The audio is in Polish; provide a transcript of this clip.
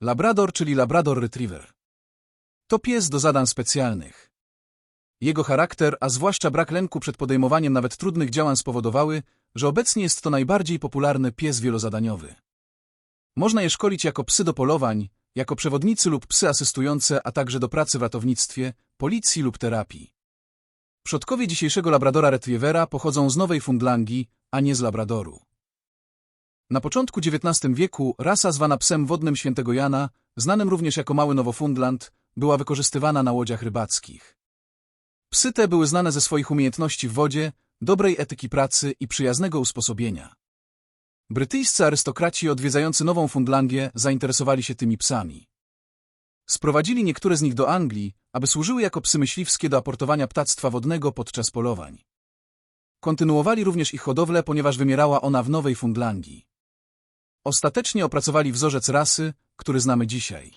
Labrador, czyli Labrador Retriever. To pies do zadań specjalnych. Jego charakter, a zwłaszcza brak lęku przed podejmowaniem nawet trudnych działań spowodowały, że obecnie jest to najbardziej popularny pies wielozadaniowy. Można je szkolić jako psy do polowań, jako przewodnicy lub psy asystujące, a także do pracy w ratownictwie, policji lub terapii. Przodkowie dzisiejszego Labradora Retrievera pochodzą z Nowej Fundlandii, a nie z Labradoru. Na początku XIX wieku rasa zwana psem wodnym świętego Jana, znanym również jako Mały Nowofundland, była wykorzystywana na łodziach rybackich. Psy te były znane ze swoich umiejętności w wodzie, dobrej etyki pracy i przyjaznego usposobienia. Brytyjscy arystokraci odwiedzający Nową Fundlandię zainteresowali się tymi psami. Sprowadzili niektóre z nich do Anglii, aby służyły jako psy myśliwskie do aportowania ptactwa wodnego podczas polowań. Kontynuowali również ich hodowlę, ponieważ wymierała ona w Nowej Fundlandii. Ostatecznie opracowali wzorzec rasy, który znamy dzisiaj.